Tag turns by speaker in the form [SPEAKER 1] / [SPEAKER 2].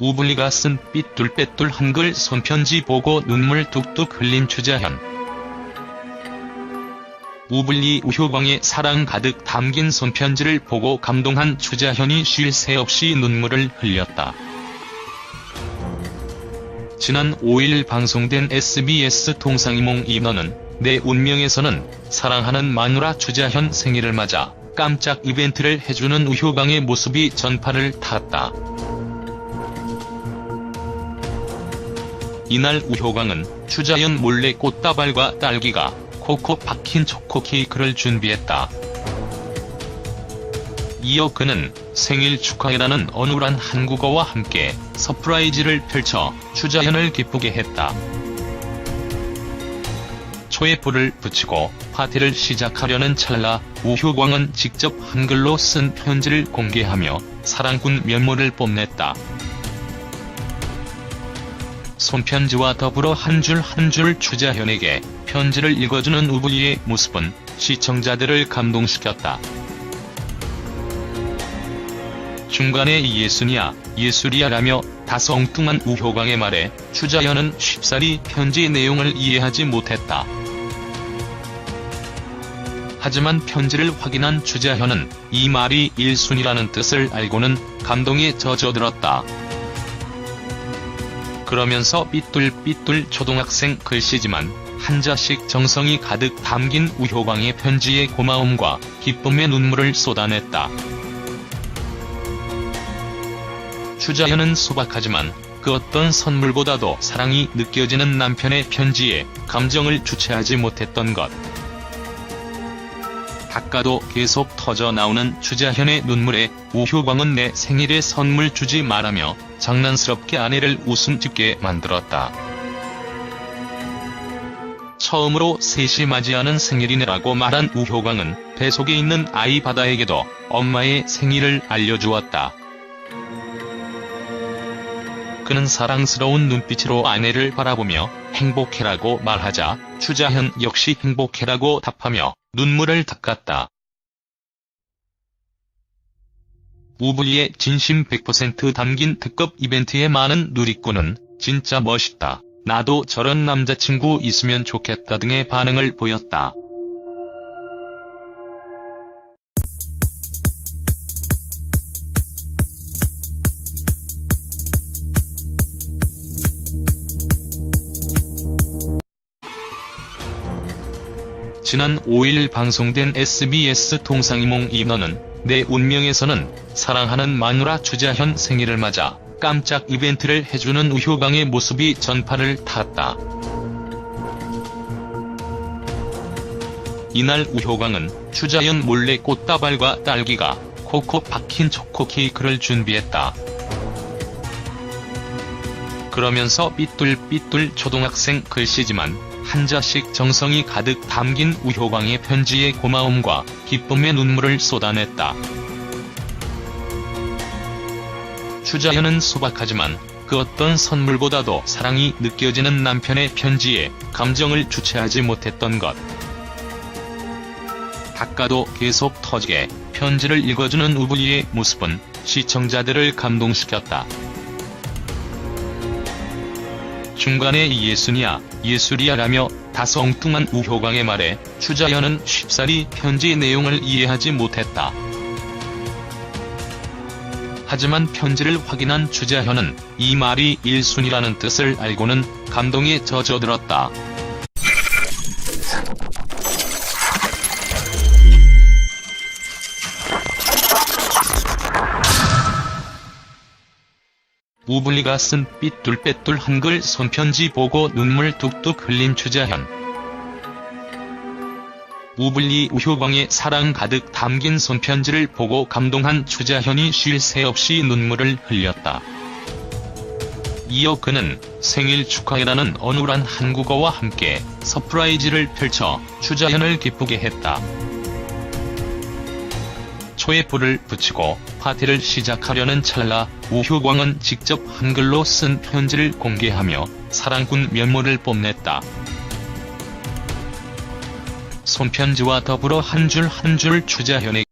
[SPEAKER 1] 우블리가 쓴 삐뚤빼뚤 한글 손편지 보고 눈물 뚝뚝 흘린 추자현. 우블리 우효광의 사랑 가득 담긴 손편지를 보고 감동한 추자현이 쉴 새 없이 눈물을 흘렸다. 지난 5일 방송된 SBS 동상이몽 인어는 내 운명에서는 사랑하는 마누라 추자현 생일을 맞아 깜짝 이벤트를 해주는 우효광의 모습이 전파를 탔다. 이날 우효광은 추자연 몰래 꽃다발과 딸기가 콕콕 박힌 초코 케이크를 준비했다. 이어 그는 생일 축하해라는 어눌한 한국어와 함께 서프라이즈를 펼쳐 추자연을 기쁘게 했다. 초에 불을 붙이고 파티를 시작하려는 찰나 우효광은 직접 한글로 쓴 편지를 공개하며 사랑꾼 면모를 뽐냈다. 손편지와 더불어 한 줄 한줄 추자현에게 편지를 읽어주는 우블리의 모습은 시청자들을 감동시켰다. 중간에 예순이야 예술이야라며 다소 엉뚱한 우효광의 말에 추자현은 쉽사리 편지 내용을 이해하지 못했다. 하지만 편지를 확인한 추자현은 이 말이 일순이라는 뜻을 알고는 감동에 젖어들었다. 그러면서 삐뚤삐뚤 초등학생 글씨지만 한자식 정성이 가득 담긴 우효광의 편지에 고마움과 기쁨의 눈물을 쏟아냈다. 추자현은 소박하지만 그 어떤 선물보다도 사랑이 느껴지는 남편의 편지에 감정을 주체하지 못했던 것. 닦아도 계속 터져 나오는 추자현의 눈물에 우효광은 내 생일에 선물 주지 말라며 장난스럽게 아내를 웃음 짓게 만들었다. 처음으로 셋이 맞이하는 생일이네라고 말한 우효광은 뱃속에 있는 아이 바다에게도 엄마의 생일을 알려주었다. 그는 사랑스러운 눈빛으로 아내를 바라보며 행복해라고 말하자 추자현 역시 행복해라고 답하며 눈물을 닦았다. 우블리의 진심 100% 담긴 특급 이벤트에 많은 누리꾼은 진짜 멋있다. 나도 저런 남자친구 있으면 좋겠다 등의 반응을 보였다. 지난 5일 방송된 SBS 동상이몽 인어는 내 운명에서는 사랑하는 마누라 추자현 생일을 맞아 깜짝 이벤트를 해주는 우효광의 모습이 전파를 탔다. 이날 우효광은 추자연 몰래 꽃다발과 딸기가 콕콕 박힌 초코 케이크를 준비했다. 그러면서 삐뚤삐뚤 초등학생 글씨지만 한자식 정성이 가득 담긴 우효광의 편지에 고마움과 기쁨의 눈물을 쏟아냈다. 추자현은 소박하지만 그 어떤 선물보다도 사랑이 느껴지는 남편의 편지에 감정을 주체하지 못했던 것. 닦아도 계속 터지게 편지를 읽어주는 우블리의 모습은 시청자들을 감동시켰다. 중간에 예순이야 예술이야라며 다소 엉뚱한 우효광의 말에 추자현은 쉽사리 편지 내용을 이해하지 못했다. 하지만 편지를 확인한 추자현은 이 말이 일순이라는 뜻을 알고는 감동에 젖어들었다. 우블리가 쓴 삐뚤빼뚤 한글 손편지 보고 눈물 뚝뚝 흘린 추자현. 우블리 우효광의 사랑 가득 담긴 손편지를 보고 감동한 추자현이 쉴 새 없이 눈물을 흘렸다. 이어 그는 생일 축하해라는 어눌한 한국어와 함께 서프라이즈를 펼쳐 추자현을 기쁘게 했다. 초에 불을 붙이고 파티를 시작하려는 찰나 우효광은 직접 한글로 쓴 편지를 공개하며 사랑꾼 면모를 뽐냈다. 손편지와 더불어 한 줄 한 줄 추자현에게